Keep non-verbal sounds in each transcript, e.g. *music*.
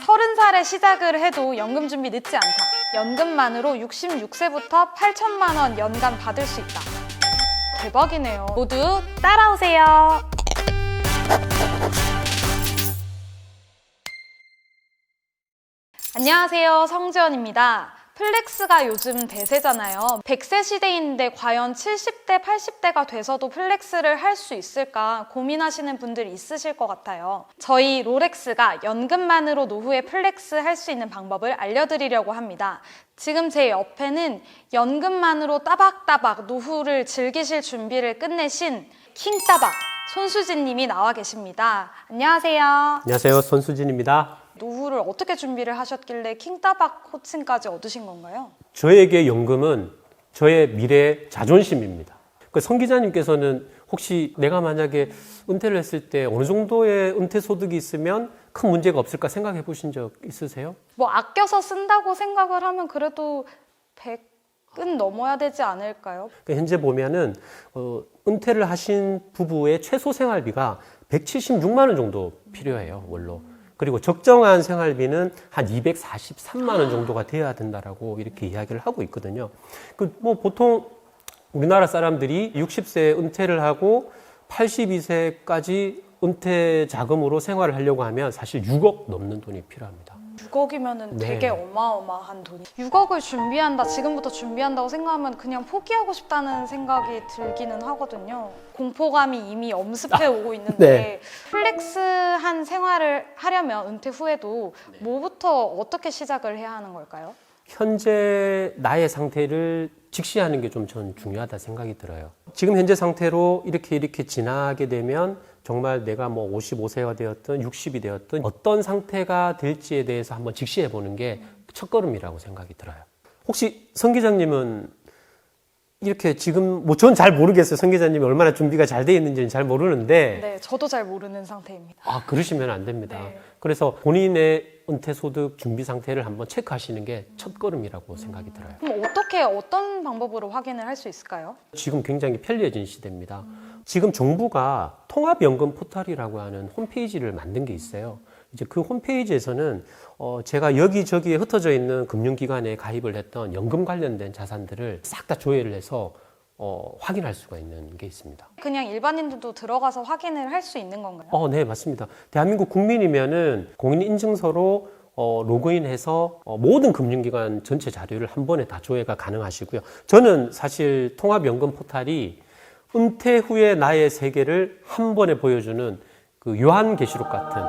30살에 시작을 해도 연금 준비 늦지 않다. 연금만으로 66세부터 8천만 원 연간 받을 수 있다. 대박이네요. 모두 따라오세요. 안녕하세요. 성지연입니다. 플렉스가 요즘 대세잖아요. 100세 시대인데 과연 70대, 80대가 돼서도 플렉스를 할 수 있을까 고민하시는 분들이 있으실 것 같아요. 저희 롤렉스가 연금만으로 노후에 플렉스 할 수 있는 방법을 알려드리려고 합니다. 지금 제 옆에는 연금만으로 따박따박 노후를 즐기실 준비를 끝내신 킹따박 손수진 님이 나와 계십니다. 안녕하세요. 안녕하세요. 손수진입니다. 노후를 어떻게 준비를 하셨길래 킹따박 호칭까지 얻으신 건가요? 저에게 연금은 저의 미래 자존심입니다. 그 성 기자님께서는 혹시 내가 만약에 은퇴를 했을 때 어느 정도의 은퇴 소득이 있으면 큰 문제가 없을까 생각해 보신 적 있으세요? 뭐 아껴서 쓴다고 생각을 하면 그래도 100은 넘어야 되지 않을까요? 그 현재 보면은 어, 은퇴를 하신 부부의 최소 생활비가 176만 원 정도 필요해요, 원로. 그리고 적정한 생활비는 한 243만 원 정도가 돼야 된다라고 이렇게 이야기를 하고 있거든요. 그 뭐 보통 우리나라 사람들이 60세 은퇴를 하고 82세까지 은퇴 자금으로 생활을 하려고 하면 사실 6억 넘는 돈이 필요합니다. 6억이면은 네. 되게 어마어마한 돈이. 6억을 준비한다, 지금부터 준비한다고 생각하면 그냥 포기하고 싶다는 생각이 들기는 하거든요. 공포감이 이미 엄습해 오고 있는데 네. 플렉스한 생활을 하려면 은퇴 후에도 뭐부터 어떻게 시작을 해야 하는 걸까요? 현재 나의 상태를 직시하는 게 좀 전 중요하다 생각이 들어요. 지금 현재 상태로 이렇게 이렇게 지나게 되면 정말 내가 뭐 55세가 되었든 60이 되었든 어떤 상태가 될지에 대해서 한번 직시해 보는 게 첫걸음이라고 생각이 들어요. 혹시 성 기자님은 이렇게 지금 뭐 전 잘 모르겠어요. 성 기자님이 얼마나 준비가 잘 돼 있는지는 잘 모르는데 네, 저도 잘 모르는 상태입니다. 아 그러시면 안 됩니다. 네. 그래서 본인의 은퇴 소득 준비 상태를 한번 체크하시는 게 첫걸음이라고 생각이 들어요. 그럼 어떻게 어떤 방법으로 확인을 할 수 있을까요? 지금 굉장히 편리해진 시대입니다. 지금 정부가 통합연금 포털이라고 하는 홈페이지를 만든 게 있어요. 이제 그 홈페이지에서는 어 제가 여기저기에 흩어져 있는 금융기관에 가입을 했던 연금 관련된 자산들을 싹 다 조회를 해서 어 확인할 수가 있는 게 있습니다. 그냥 일반인들도 들어가서 확인을 할 수 있는 건가요? 어, 네, 맞습니다. 대한민국 국민이면은 공인인증서로 어, 로그인해서 어, 모든 금융기관 전체 자료를 한 번에 다 조회가 가능하시고요. 저는 사실 통합연금 포탈이 은퇴 후의 나의 세계를 한 번에 보여주는 그 요한 계시록 같은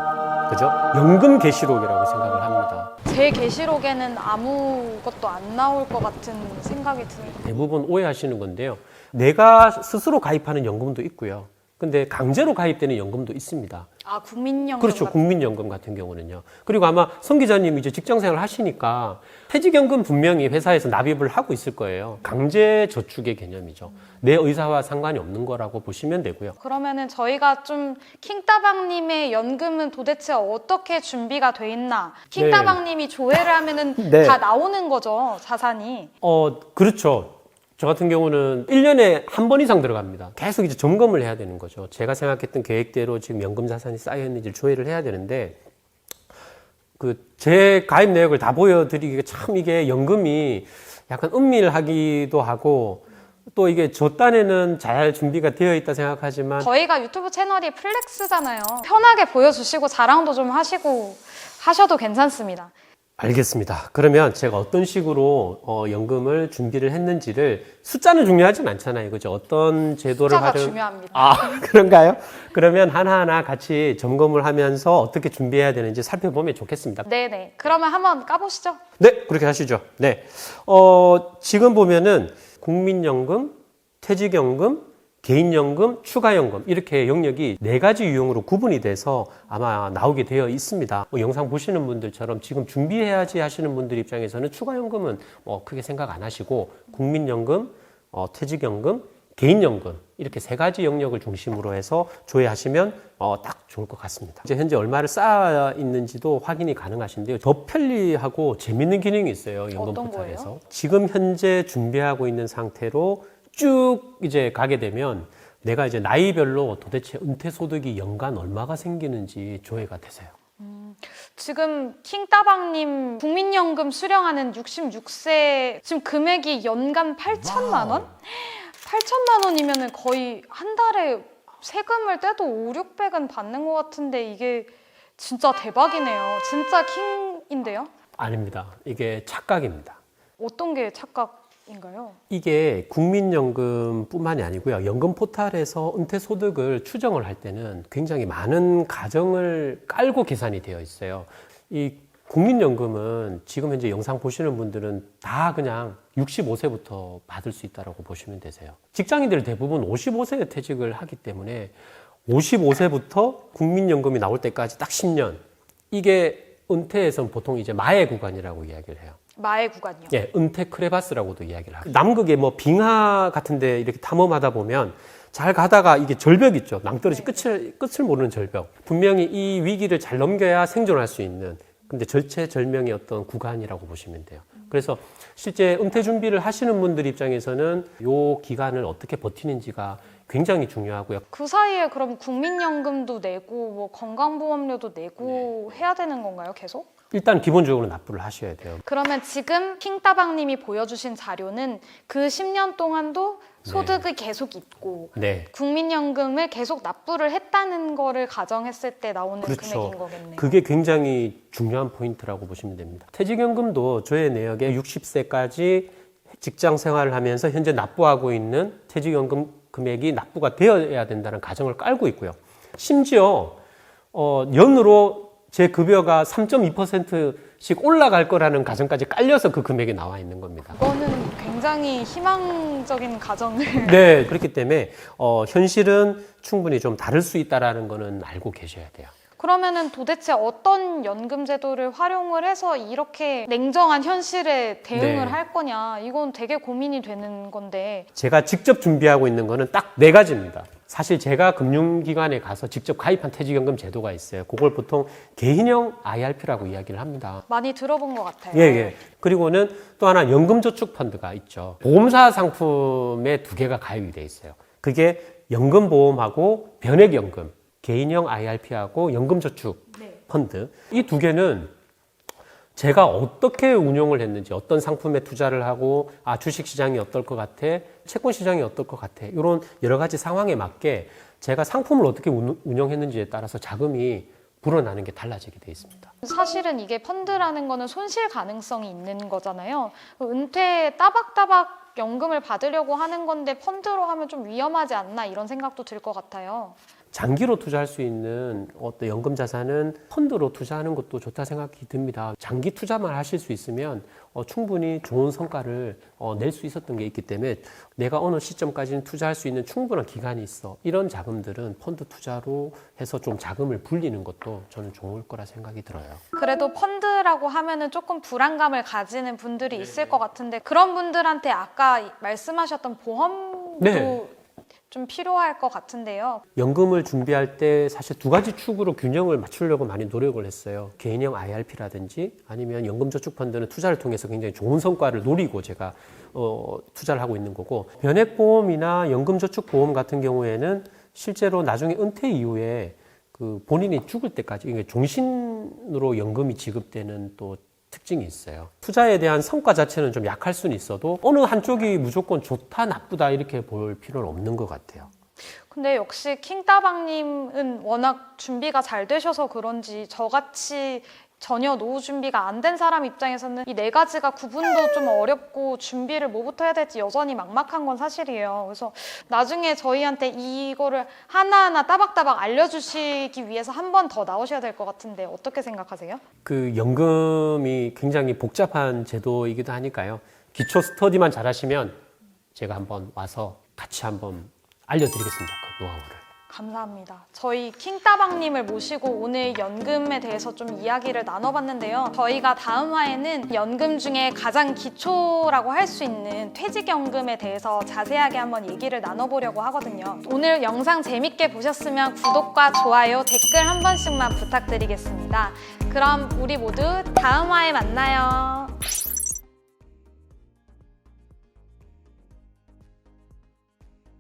그죠? 연금 계시록이라고 생각을 합니다. 제 게시록에는 아무것도 안 나올 것 같은 생각이 드는 대부분 오해하시는 건데요. 내가 스스로 가입하는 연금도 있고요. 근데 강제로 가입되는 연금도 있습니다. 아 국민연금 그렇죠. 같은 국민연금 같은 경우는요. 그리고 아마 성 기자님 이제 직장 생활 하시니까 퇴직연금 분명히 회사에서 납입을 하고 있을 거예요. 강제 저축의 개념이죠. 내 의사와 상관이 없는 거라고 보시면 되고요. 그러면은 저희가 좀 킹따방님의 연금은 도대체 어떻게 준비가 돼 있나 킹따방님이 조회를 하면은 네. 다 나오는 거죠 자산이 어, 그렇죠. 저 같은 경우는 1년에 한 번 이상 들어갑니다. 계속 이제 점검을 해야 되는 거죠. 제가 생각했던 계획대로 지금 연금 자산이 쌓여 있는지 조회를 해야 되는데 그 제 가입 내역을 다 보여드리기가 참 이게 연금이 약간 은밀하기도 하고 또 이게 저 딴에는 잘 준비가 되어 있다 생각하지만 저희가 유튜브 채널이 플렉스잖아요 편하게 보여주시고 자랑도 좀 하시고 하셔도 괜찮습니다 알겠습니다. 그러면 제가 어떤 식으로 어, 연금을 준비를 했는지를 숫자는 중요하진 않잖아요. 그죠? 어떤 제도를 숫자가 활용 중요합니다 아, *laughs* 그런가요? 그러면 하나하나 같이 점검을 하면서 어떻게 준비해야 되는지 살펴보면 좋겠습니다. 네네 그러면 한번 까보시죠 네, 그렇게 하시죠. 네. 어, 지금 보면은 국민연금, 퇴직연금, 개인연금, 추가연금 이렇게 영역이 네 가지 유형으로 구분이 돼서 아마 나오게 되어 있습니다. 뭐 영상 보시는 분들처럼 지금 준비해야지 하시는 분들 입장에서는 추가연금은 뭐 크게 생각 안 하시고 국민연금, 어, 퇴직연금, 개인연금 이렇게 세 가지 영역을 중심으로 해서 조회하시면 어, 딱 좋을 것 같습니다. 이제 현재 얼마를 쌓아 있는지도 확인이 가능하신데요. 더 편리하고 재밌는 기능이 있어요. 연금 어떤 포털에서. 거예요? 지금 현재 준비하고 있는 상태로 쭉 이제 가게 되면 내가 이제 나이별로 도대체 은퇴 소득이 연간 얼마가 생기는지 조회가 되세요. 지금 킹따방님 국민연금 수령하는 66세 지금 금액이 연간 8천만 원? 8천만 원이면 거의 한 달에 세금을 떼도 5, 600은 받는 것 같은데 이게 진짜 대박이네요. 진짜 킹인데요? 아닙니다. 이게 착각입니다. 어떤 게 착각 인가요? 이게 국민연금뿐만이 아니고요. 연금 포탈에서 은퇴 소득을 추정을 할 때는 굉장히 많은 가정을 깔고 계산이 되어 있어요. 이 국민연금은 지금 현재 영상 보시는 분들은 다 그냥 65세부터 받을 수 있다고 보시면 되세요. 직장인들 대부분 55세에 퇴직을 하기 때문에 55세부터 국민연금이 나올 때까지 딱 10년. 이게 은퇴에서는 보통 이제 마의 구간이라고 이야기를 해요. 마의 구간이요. 예, 은퇴 크레바스라고도 이야기를 하고 남극의 뭐 빙하 같은데 이렇게 탐험하다 보면 잘 가다가 이게 절벽 있죠. 낭떠러지 끝을 끝을 모르는 절벽. 분명히 이 위기를 잘 넘겨야 생존할 수 있는 근데 절체절명의 어떤 구간이라고 보시면 돼요. 그래서 실제 은퇴 준비를 하시는 분들 입장에서는 요 기간을 어떻게 버티는지가 굉장히 중요하고요. 그 사이에 그럼 국민연금도 내고 뭐 건강보험료도 내고 해야 되는 건가요, 계속? 일단 기본적으로 납부를 하셔야 돼요. 그러면 지금 킹따방님이 보여주신 자료는 그 10년 동안도 소득이 계속 있고 네. 국민연금을 계속 납부를 했다는 거를 가정했을 때 나오는 그렇죠. 금액인 거겠네요. 그게 굉장히 중요한 포인트라고 보시면 됩니다. 퇴직연금도 저의 내역에 60세까지 직장 생활을 하면서 현재 납부하고 있는 퇴직연금 금액이 납부가 되어야 된다는 가정을 깔고 있고요. 심지어 어, 연으로 제 급여가 3.2%씩 올라갈 거라는 가정까지 깔려서 그 금액이 나와 있는 겁니다. 이거는 굉장히 희망적인 가정을 *laughs* 네, 그렇기 때문에 어, 현실은 충분히 좀 다를 수 있다라는 거는 알고 계셔야 돼요. 그러면은 도대체 어떤 연금 제도를 활용을 해서 이렇게 냉정한 현실에 대응을 네. 할 거냐 이건 되게 고민이 되는 건데 제가 직접 준비하고 있는 거는 딱 네 가지입니다. 사실 제가 금융기관에 가서 직접 가입한 퇴직연금 제도가 있어요. 그걸 보통 개인형 IRP라고 이야기를 합니다. 많이 들어본 것 같아요. 예, 예. 그리고는 또 하나 연금저축펀드가 있죠. 보험사 상품에 두 개가 가입이 돼 있어요. 그게 연금보험하고 변액연금, 개인형 IRP하고 연금저축 네. 펀드. 이두 개는 제가 어떻게 운용을 했는지, 어떤 상품에 투자를 하고, 아, 주식 시장이 어떨 것 같아? 채권 시장이 어떨 것 같아? 이런 여러 가지 상황에 맞게 제가 상품을 어떻게 운- 운영했는지에 따라서 자금이 불어나는 게 달라지게 돼 있습니다. 사실은 이게 펀드라는 거는 손실 가능성이 있는 거잖아요. 은퇴 따박따박 연금을 받으려고 하는 건데 펀드로 하면 좀 위험하지 않나 이런 생각도 들 것 같아요. 장기로 투자할 수 있는 어떤 연금 자산은 펀드로 투자하는 것도 좋다 생각이 듭니다. 장기 투자만 하실 수 있으면 어, 충분히 좋은 성과를 어, 낼 수 있었던 게 있기 때문에 내가 어느 시점까지는 투자할 수 있는 충분한 기간이 있어. 이런 자금들은 펀드 투자로 해서 좀 자금을 불리는 것도 저는 좋을 거라 생각이 들어요. 그래도 펀드라고 하면은 조금 불안감을 가지는 분들이 있을 것 같은데 그런 분들한테 아까 말씀하셨던 보험도 네. 좀 필요할 것 같은데요. 연금을 준비할 때 사실 두 가지 축으로 균형을 맞추려고 많이 노력을 했어요. 개인형 IRP라든지 아니면 연금저축펀드는 투자를 통해서 굉장히 좋은 성과를 노리고 제가 어, 투자를 하고 있는 거고 변액보험이나 연금저축보험 같은 경우에는 실제로 나중에 은퇴 이후에 그 본인이 죽을 때까지 종신으로 연금이 지급되는 또 특징이 있어요. 투자에 대한 성과 자체는 좀 약할 수는 있어도 어느 한쪽이 무조건 좋다 나쁘다 이렇게 볼 필요는 없는 것 같아요. 근데 역시 킹따방님은 워낙 준비가 잘 되셔서 그런지 저같이 전혀 노후 준비가 안 된 사람 입장에서는 이 네 가지가 구분도 좀 어렵고 준비를 뭐부터 해야 될지 여전히 막막한 건 사실이에요. 그래서 나중에 저희한테 이거를 하나하나 따박따박 알려주시기 위해서 한 번 더 나오셔야 될 것 같은데 어떻게 생각하세요? 그 연금이 굉장히 복잡한 제도이기도 하니까요. 기초 스터디만 잘하시면 제가 한번 와서 같이 한번 알려드리겠습니다. 그 노하우를. 감사합니다. 저희 킹따방님을 모시고 오늘 연금에 대해서 좀 이야기를 나눠봤는데요. 저희가 다음 화에는 연금 중에 가장 기초라고 할 수 있는 퇴직연금에 대해서 자세하게 한번 얘기를 나눠보려고 하거든요. 오늘 영상 재밌게 보셨으면 구독과 좋아요, 댓글 한 번씩만 부탁드리겠습니다. 그럼 우리 모두 다음 화에 만나요.